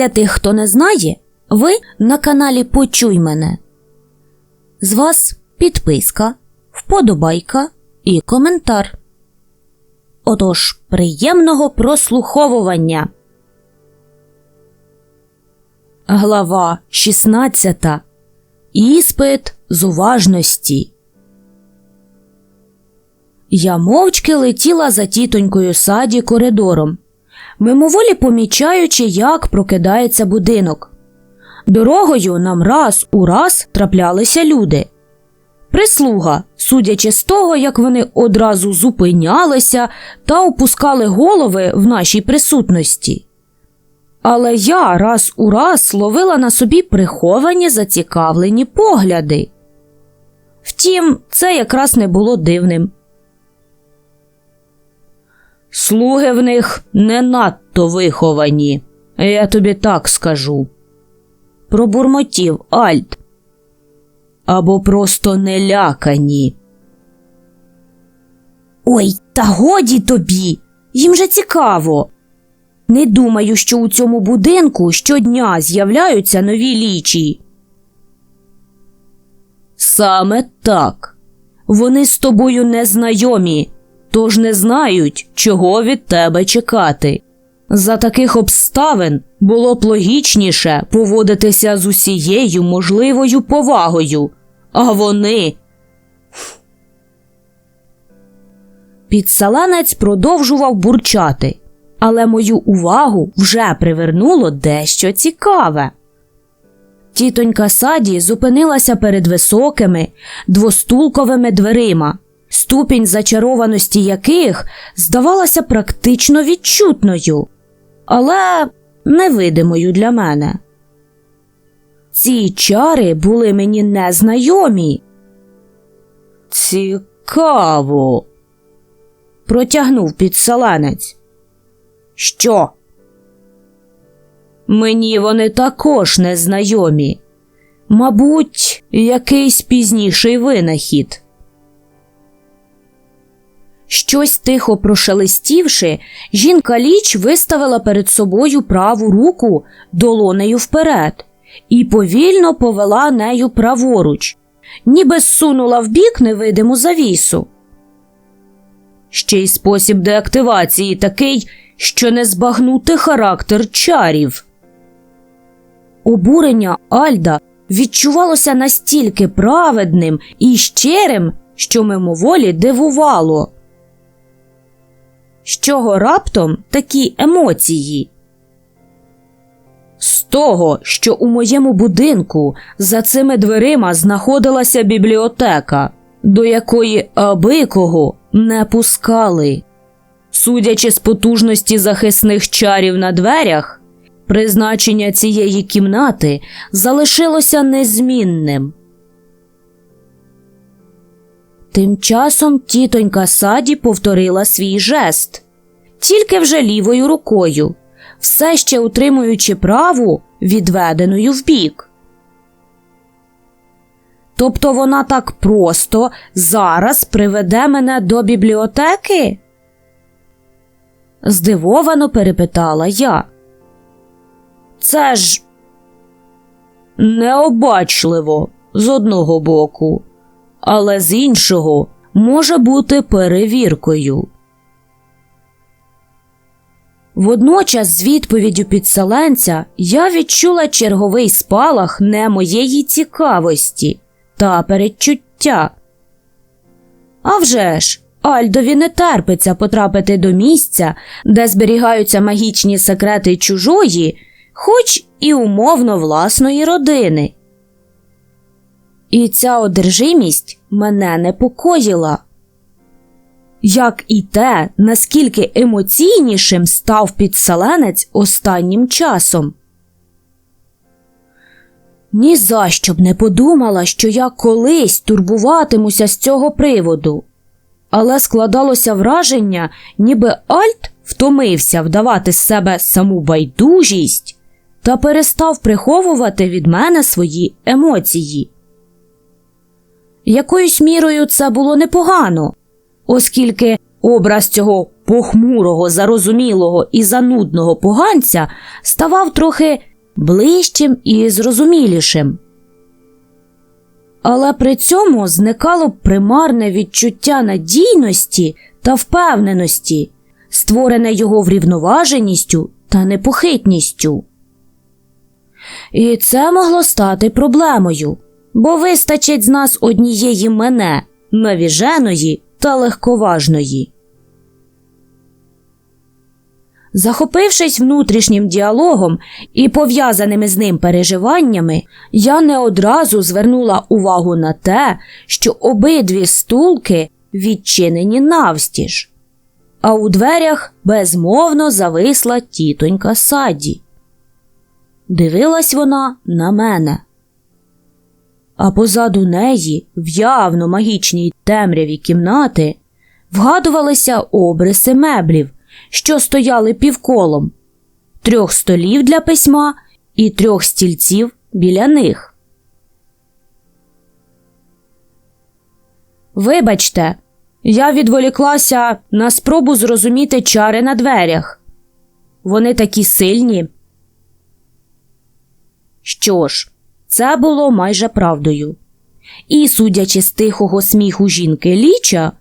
Для тих, хто не знає, ви на каналі Почуй мене. З вас підписка, вподобайка і коментар. Отож, приємного прослуховування. Глава 16. Іспит з уважності. Я мовчки летіла за тітонькою саді коридором, мимоволі помічаючи, як прокидається будинок. Дорогою нам раз у раз траплялися люди. Прислуга, судячи з того, як вони одразу зупинялися та опускали голови в нашій присутності. Але я раз у раз ловила на собі приховані зацікавлені погляди. Втім, це якраз не було дивним. Слуги в них не надто виховані, я тобі так скажу. Пробурмотів Альт. Або просто не лякані. Ой, та годі тобі. Їм же цікаво. Не думаю, що у цьому будинку щодня з'являються нові лічі. Саме так. Вони з тобою не знайомі, тож не знають, чого від тебе чекати. За таких обставин було б логічніше поводитися з усією можливою повагою, а вони. Підсаланець продовжував бурчати, але мою увагу вже привернуло дещо цікаве. Тітонька саді зупинилася перед високими двостулковими дверима, ступінь зачарованості яких здавалася практично відчутною, але невидимою для мене. Ці чари були мені незнайомі. Цікаво. протягнув підсаланець. Що? Мені вони також незнайомі. Мабуть, якийсь пізніший винахід. Щось тихо прошелестівши, жінка ліч виставила перед собою праву руку долонею вперед і повільно повела нею праворуч, ніби зсунула вбік невидиму завісу. Ще й спосіб деактивації такий, що не збагнути характер чарів. Обурення Альда відчувалося настільки праведним і щирим, що мимоволі дивувало. З чого раптом такі емоції? З того, що у моєму будинку за цими дверима знаходилася бібліотека, до якої аби кого не пускали. Судячи з потужності захисних чарів на дверях, призначення цієї кімнати залишилося незмінним. Тим часом тітонька саді повторила свій жест, тільки вже лівою рукою, все ще утримуючи праву відведеною вбік. Тобто вона так просто зараз приведе мене до бібліотеки? здивовано перепитала я. Це ж необачливо з одного боку, але з іншого може бути перевіркою. Водночас, з відповіддю підселенця, я відчула черговий спалах не моєї цікавості та передчуття. А вже ж, Альдові не терпиться потрапити до місця, де зберігаються магічні секрети чужої, хоч і умовно власної родини. І ця одержимість мене непокоїла. Як і те, наскільки емоційнішим став підселенець останнім часом. Ні за що б не подумала, що я колись турбуватимуся з цього приводу, але складалося враження, ніби Альт втомився вдавати з себе саму байдужість та перестав приховувати від мене свої емоції. Якоюсь мірою це було непогано, оскільки образ цього похмурого, зарозумілого і занудного поганця ставав трохи ближчим і зрозумілішим. Але при цьому зникало примарне відчуття надійності та впевненості, створене його врівноваженістю та непохитністю. І це могло стати проблемою, бо вистачить з нас однієї мене, навіженої та легковажної. Захопившись внутрішнім діалогом і пов'язаними з ним переживаннями, я не одразу звернула увагу на те, що обидві стулки відчинені навстіж, а у дверях безмовно зависла тітонька саді. Дивилась вона на мене. А позаду неї, в явно магічній темряві кімнати, вгадувалися обриси меблів що стояли півколом, трьох столів для письма і трьох стільців біля них. Вибачте, я відволіклася на спробу зрозуміти чари на дверях. Вони такі сильні. Що ж, це було майже правдою. І, судячи з тихого сміху жінки ліча,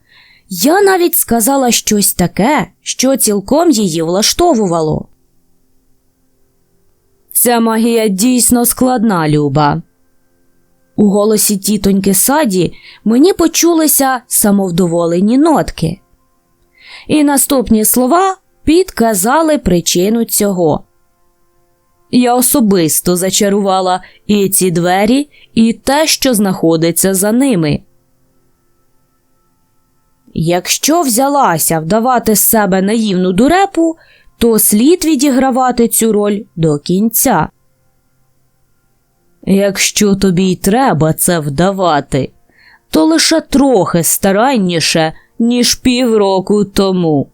я навіть сказала щось таке, що цілком її влаштовувало. Ця магія дійсно складна, Люба. У голосі тітоньки саді мені почулися самовдоволені нотки. І наступні слова підказали причину цього. Я особисто зачарувала і ці двері, і те, що знаходиться за ними. Якщо взялася вдавати з себе наївну дурепу, то слід відігравати цю роль до кінця. Якщо тобі й треба це вдавати, то лише трохи старанніше, ніж півроку тому.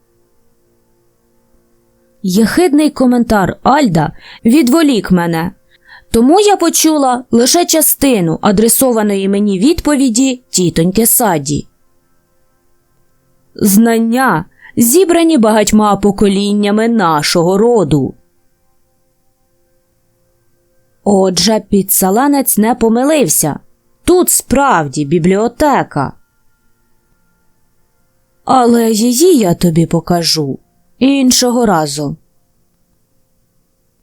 Єхидний коментар Альда відволік мене, тому я почула лише частину адресованої мені відповіді тітоньки саді знання, зібрані багатьма поколіннями нашого роду. Отже, підсаланець не помилився тут справді бібліотека. Але її я тобі покажу іншого разу.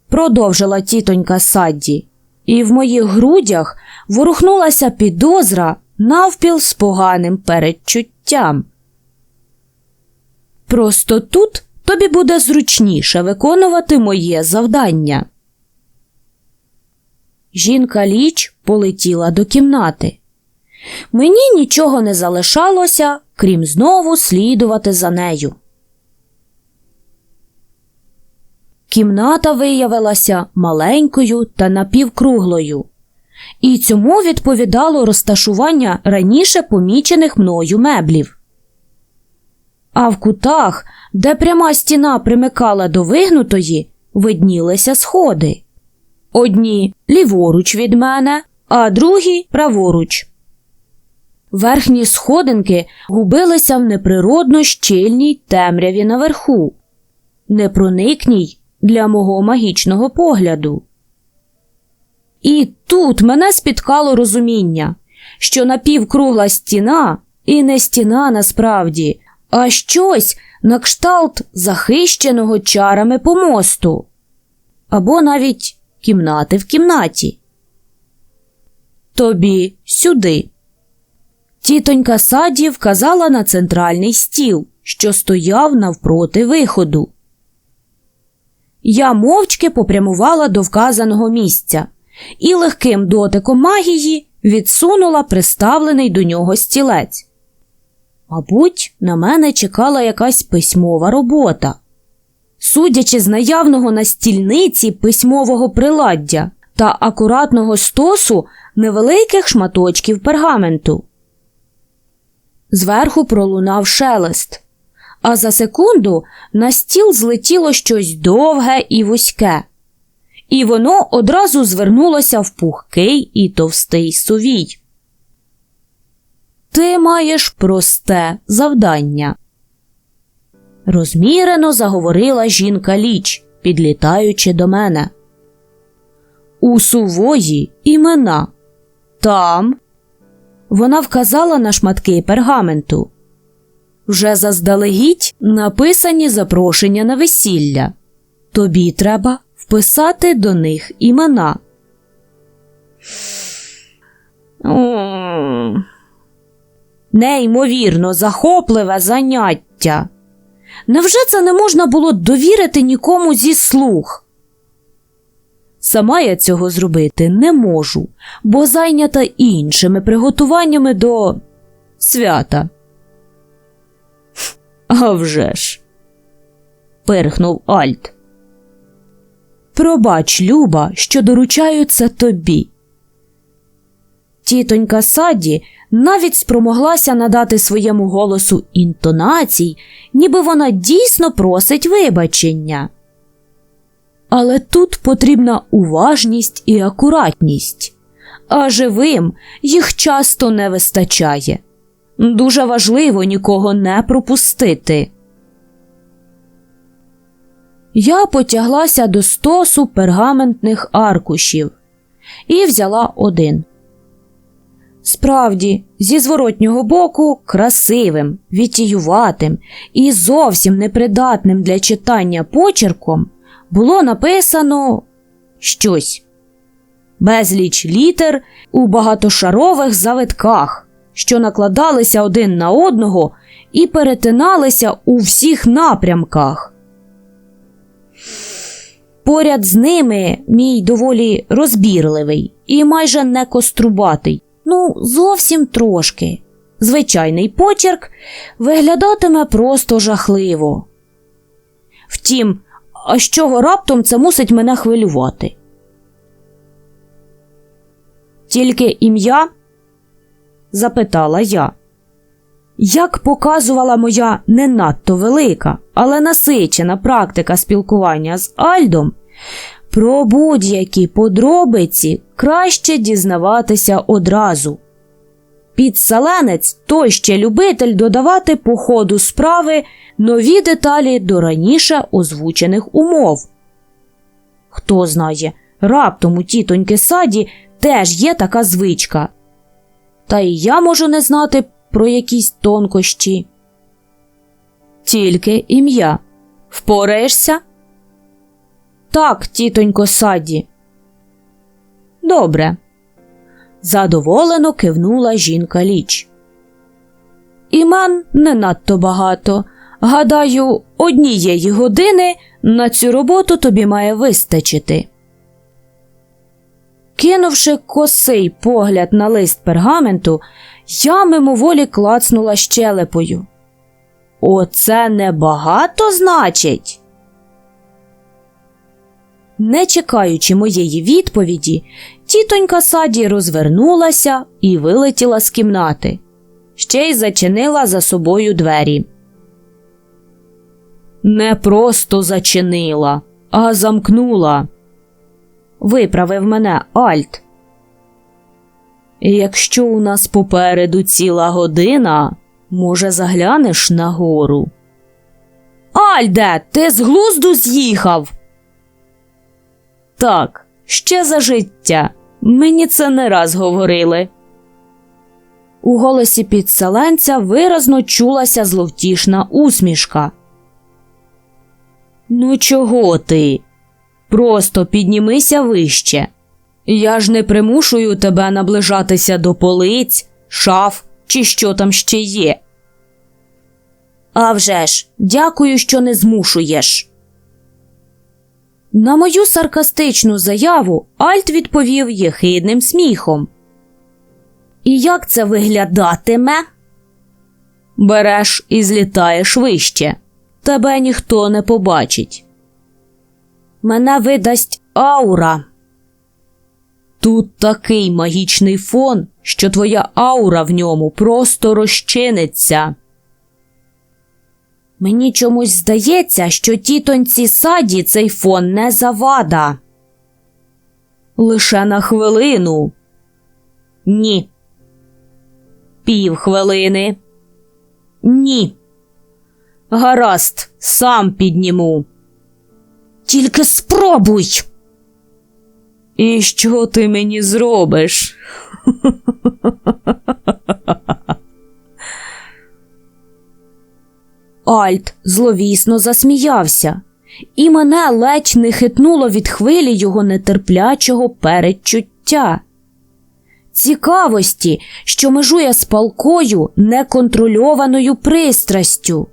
Продовжила тітонька Садді, і в моїх грудях ворухнулася підозра навпіл з поганим передчуттям. Просто тут тобі буде зручніше виконувати моє завдання. Жінка ліч полетіла до кімнати. Мені нічого не залишалося, крім знову слідувати за нею. Кімната виявилася маленькою та напівкруглою, і цьому відповідало розташування раніше помічених мною меблів. А в кутах, де пряма стіна примикала до вигнутої, виднілися сходи. Одні ліворуч від мене, а другі праворуч. Верхні сходинки губилися в неприродно щільній темряві наверху, непроникній для мого магічного погляду. І тут мене спіткало розуміння, що напівкругла стіна і не стіна насправді, а щось на кшталт захищеного чарами помосту, або навіть кімнати в кімнаті. Тобі сюди. Тітонька саді вказала на центральний стіл, що стояв навпроти виходу. Я мовчки попрямувала до вказаного місця і легким дотиком магії відсунула приставлений до нього стілець. Мабуть, на мене чекала якась письмова робота. Судячи з наявного на стільниці письмового приладдя та акуратного стосу невеликих шматочків пергаменту. Зверху пролунав шелест, а за секунду на стіл злетіло щось довге і вузьке, і воно одразу звернулося в пухкий і товстий сувій. Ти маєш просте завдання. Розмірено заговорила жінка ліч, підлітаючи до мене. у сувої імена. Там вона вказала на шматки пергаменту. Вже заздалегідь написані запрошення на весілля. Тобі треба вписати до них імена. Неймовірно захопливе заняття. Невже це не можна було довірити нікому зі слух? Сама я цього зробити не можу, бо зайнята іншими приготуваннями до свята. А вже ж, пирхнув Альт. Пробач, Люба, що доручаю це тобі. Тітонька Саді навіть спромоглася надати своєму голосу інтонацій, ніби вона дійсно просить вибачення. Але тут потрібна уважність і акуратність, а живим їх часто не вистачає. Дуже важливо нікого не пропустити. Я потяглася до стосу пергаментних аркушів і взяла один. Справді, зі зворотнього боку красивим, вітіюватим і зовсім непридатним для читання почерком було написано щось безліч літер у багатошарових завитках, що накладалися один на одного і перетиналися у всіх напрямках. Поряд з ними мій доволі розбірливий і майже не кострубатий, ну, зовсім трошки. Звичайний почерк виглядатиме просто жахливо. Втім, а чого раптом це мусить мене хвилювати? Тільки ім'я? Запитала я. Як показувала моя не надто велика, але насичена практика спілкування з Альдом, про будь-які подробиці краще дізнаватися одразу. Підселенець той ще любитель додавати по ходу справи нові деталі до раніше озвучених умов. Хто знає, раптом у тітоньки саді теж є така звичка. Та й я можу не знати про якісь тонкощі. Тільки ім'я. Впораєшся? Так, тітонько саді. Добре. Задоволено кивнула жінка ліч. Імен не надто багато. Гадаю, однієї години на цю роботу тобі має вистачити. Кинувши косий погляд на лист пергаменту, я мимоволі клацнула щелепою. Оце небагато значить. Не чекаючи моєї відповіді, тітонька саді розвернулася і вилетіла з кімнати, ще й зачинила за собою двері. Не просто зачинила, а замкнула. Виправив мене Альт. Якщо у нас попереду ціла година, може, заглянеш нагору. Альде, ти з глузду з'їхав. Так, ще за життя. Мені це не раз говорили. У голосі підселенця виразно чулася зловтішна усмішка. Ну, чого ти? Просто піднімися вище. Я ж не примушую тебе наближатися до полиць, шаф чи що там ще є. А вже ж, дякую, що не змушуєш. На мою саркастичну заяву Альт відповів єхидним сміхом. І як це виглядатиме? Береш і злітаєш вище. Тебе ніхто не побачить. Мене видасть аура. Тут такий магічний фон, що твоя аура в ньому просто розчиниться. Мені чомусь здається, що тітоньці саді цей фон не завада. Лише на хвилину. Ні. Півхвилини. Ні. Гаразд, сам підніму. Тільки спробуй. І що ти мені зробиш? Альт зловісно засміявся, і мене ледь не хитнуло від хвилі його нетерплячого передчуття. Цікавості, що межує з палкою неконтрольованою пристрастю.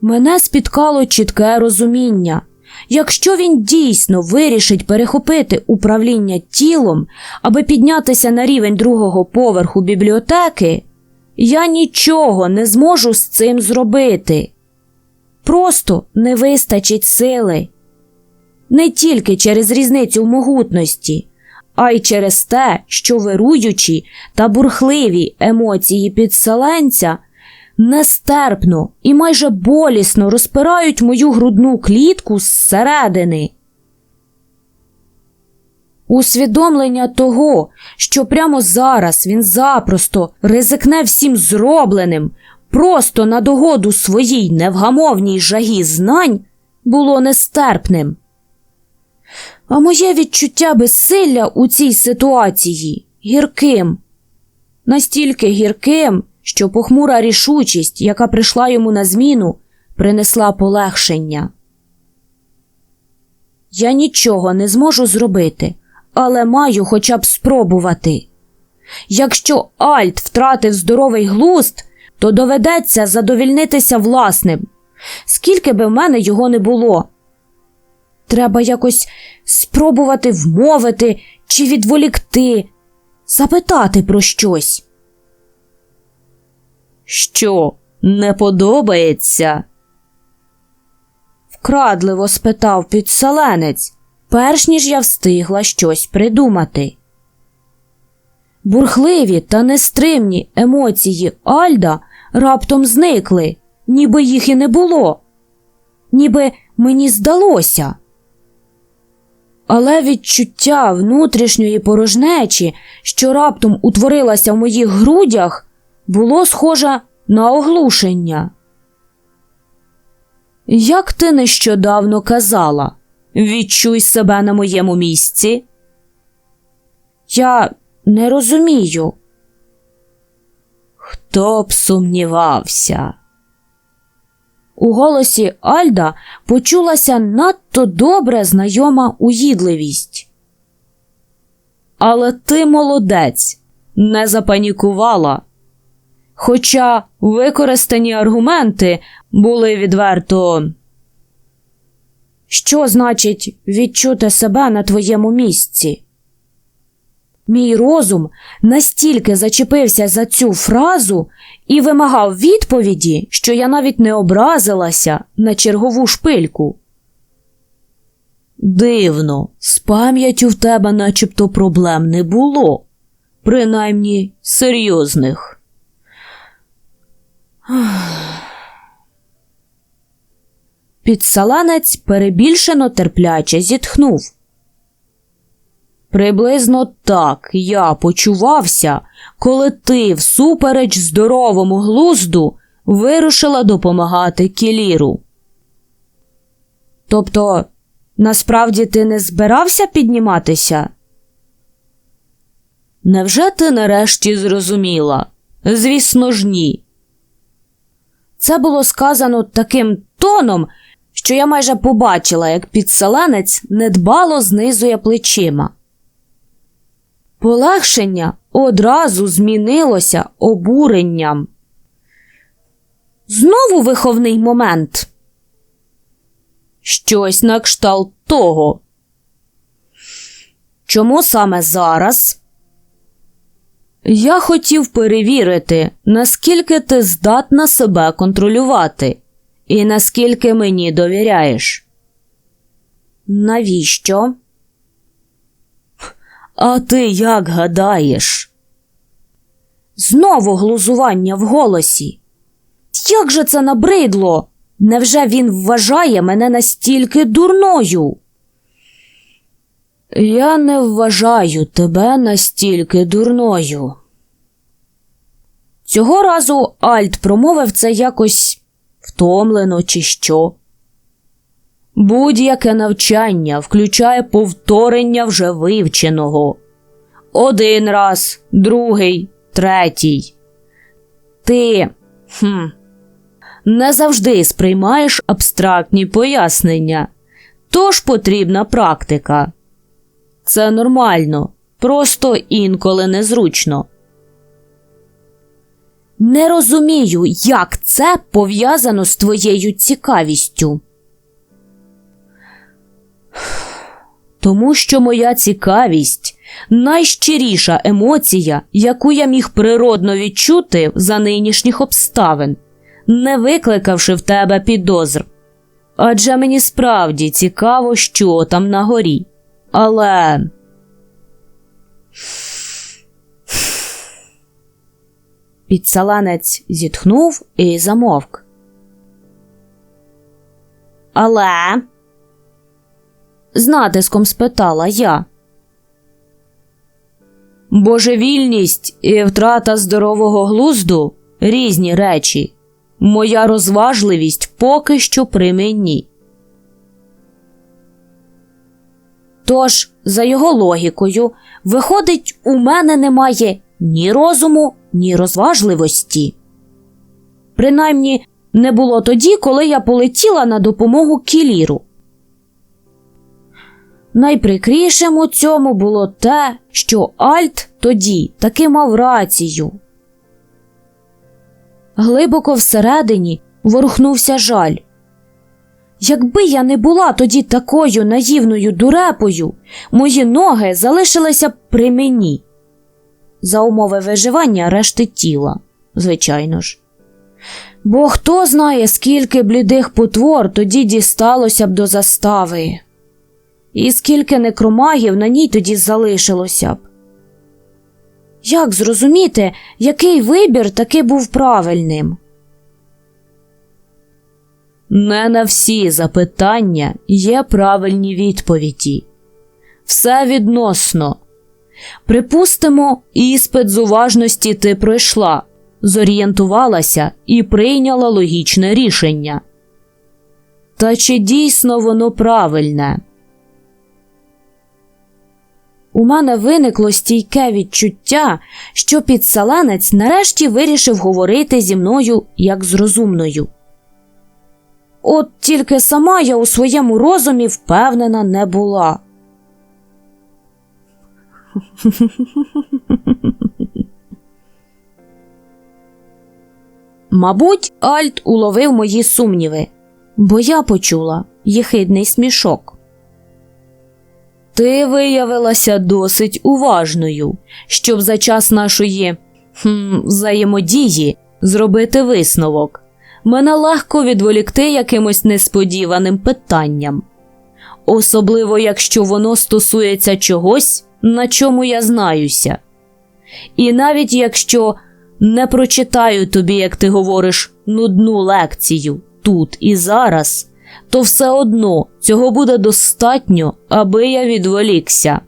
Мене спіткало чітке розуміння. Якщо він дійсно вирішить перехопити управління тілом, аби піднятися на рівень другого поверху бібліотеки, я нічого не зможу з цим зробити. Просто не вистачить сили. Не тільки через різницю в могутності, а й через те, що вируючі та бурхливі емоції підселенця нестерпно і майже болісно розпирають мою грудну клітку зсередини. Усвідомлення того, що прямо зараз він запросто ризикне всім зробленим, просто на догоду своїй невгамовній жагі знань, було нестерпним. А моє відчуття безсилля у цій ситуації гірким, настільки гірким, що похмура рішучість, яка прийшла йому на зміну, принесла полегшення. Я нічого не зможу зробити, але маю хоча б спробувати. Якщо Альт втратив здоровий глузд, то доведеться задовільнитися власним, скільки би в мене його не було. Треба якось спробувати вмовити чи відволікти, запитати про щось. Що не подобається? Вкрадливо спитав підселенець, перш ніж я встигла щось придумати. Бурхливі та нестримні емоції Альда раптом зникли, ніби їх і не було, ніби мені здалося. Але відчуття внутрішньої порожнечі, що раптом утворилася в моїх грудях, було схоже на оглушення. Як ти нещодавно казала, відчуй себе на моєму місці? Я не розумію. Хто б сумнівався? У голосі Альда почулася надто добре знайома уїдливість. Але ти молодець, не запанікувала. Хоча використані аргументи були відверто. Що значить відчути себе на твоєму місці? Мій розум настільки зачепився за цю фразу і вимагав відповіді, що я навіть не образилася на чергову шпильку. Дивно, з пам'яттю в тебе начебто проблем не було, принаймні серйозних. Підсаланець перебільшено терпляче зітхнув. Приблизно так я почувався, коли ти, всупереч здоровому глузду, вирушила допомагати Кіліру. Тобто, насправді ти не збирався підніматися? Невже ти нарешті зрозуміла? Звісно ж, ні. Це було сказано таким тоном, що я майже побачила, як підселенець недбало знизує плечима. Полегшення одразу змінилося обуренням. Знову виховний момент. Щось на кшталт того. Чому саме зараз? Я хотів перевірити, наскільки ти здатна себе контролювати, і наскільки мені довіряєш. Навіщо? А ти як гадаєш? Знову глузування в голосі. Як же це набридло? Невже він вважає мене настільки дурною? Я не вважаю тебе настільки дурною. Цього разу Альт промовив це якось втомлено, чи що. Будь-яке навчання включає повторення вже вивченого. Один раз, другий, третій. Ти хм, не завжди сприймаєш абстрактні пояснення, тож потрібна практика. Це нормально, просто інколи незручно. Не розумію, як це пов'язано з твоєю цікавістю. Тому що моя цікавість найщиріша емоція, яку я міг природно відчути за нинішніх обставин, не викликавши в тебе підозр. Адже мені справді цікаво, що там на горі. Але. Підсаланець зітхнув і замовк. Але. З натиском спитала я. Божевільність і втрата здорового глузду різні речі. Моя розважливість поки що при мені. Тож, за його логікою, виходить, у мене немає ні розуму, ні розважливості. Принаймні, не було тоді, коли я полетіла на допомогу кіліру. Найприкрішим у цьому було те, що Альт тоді таки мав рацію. Глибоко всередині ворухнувся жаль. Якби я не була тоді такою наївною дурепою, мої ноги залишилися б при мені. За умови виживання решти тіла, звичайно ж. Бо хто знає, скільки блідих потвор тоді дісталося б до застави, і скільки некромагів на ній тоді залишилося б. Як зрозуміти, який вибір таки був правильним? Не на всі запитання є правильні відповіді. Все відносно. Припустимо, іспит з уважності ти пройшла, зорієнтувалася і прийняла логічне рішення. Та чи дійсно воно правильне? У мене виникло стійке відчуття, що підселенець нарешті вирішив говорити зі мною як з розумною. От тільки сама я у своєму розумі впевнена не була. Мабуть, Альт уловив мої сумніви, бо я почула єхидний смішок. Ти виявилася досить уважною, щоб за час нашої хм, взаємодії зробити висновок. Мене легко відволікти якимось несподіваним питанням, особливо якщо воно стосується чогось, на чому я знаюся. І навіть якщо не прочитаю тобі, як ти говориш, нудну лекцію тут і зараз то все одно цього буде достатньо, аби я відволікся.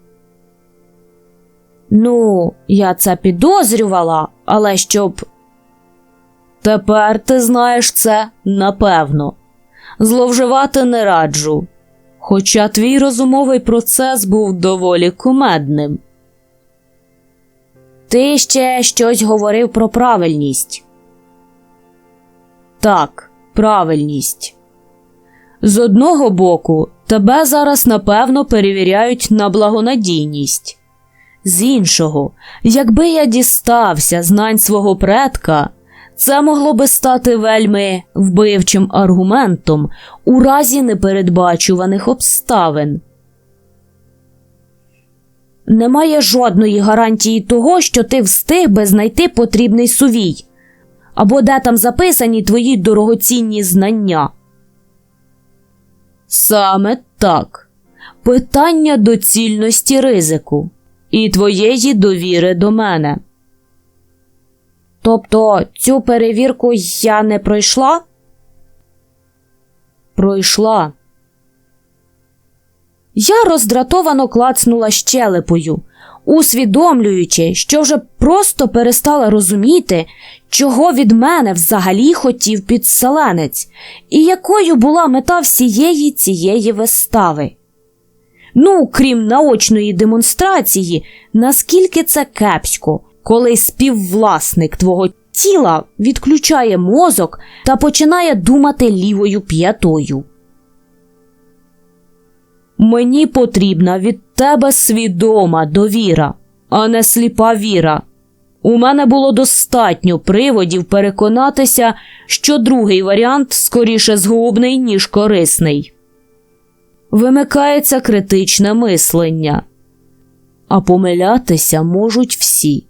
Ну, я це підозрювала, але щоб. Тепер ти знаєш це напевно. Зловживати не раджу. Хоча твій розумовий процес був доволі кумедним. Ти ще щось говорив про правильність. Так, правильність. З одного боку, тебе зараз напевно перевіряють на благонадійність. З іншого, якби я дістався знань свого предка, це могло би стати вельми вбивчим аргументом у разі непередбачуваних обставин. Немає жодної гарантії того, що ти встиг би знайти потрібний сувій, або де там записані твої дорогоцінні знання. Саме так. Питання доцільності ризику і твоєї довіри до мене. Тобто цю перевірку я не пройшла? Пройшла. Я роздратовано клацнула щелепою. усвідомлюючи, що вже просто перестала розуміти, чого від мене взагалі хотів підселенець, і якою була мета всієї цієї вистави. Ну, крім наочної демонстрації, наскільки це кепсько, коли співвласник твого тіла відключає мозок та починає думати лівою п'ятою. Мені потрібна від тебе свідома довіра, а не сліпа віра. У мене було достатньо приводів переконатися, що другий варіант скоріше згубний, ніж корисний. Вимикається критичне мислення, а помилятися можуть всі.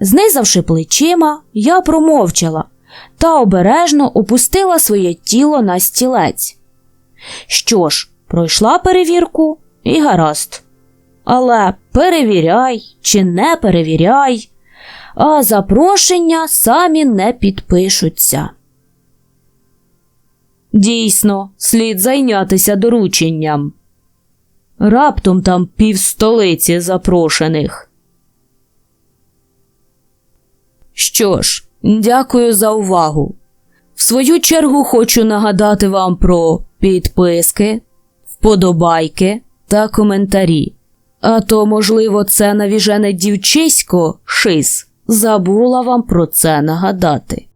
Знизавши плечима, я промовчала та обережно опустила своє тіло на стілець. Що ж, пройшла перевірку і гаразд. Але перевіряй чи не перевіряй, а запрошення самі не підпишуться. Дійсно, слід зайнятися дорученням. Раптом там півстолиці запрошених. Що ж, дякую за увагу. В свою чергу хочу нагадати вам про підписки, вподобайки та коментарі. А то, можливо, це навіжене дівчисько шис забула вам про це нагадати.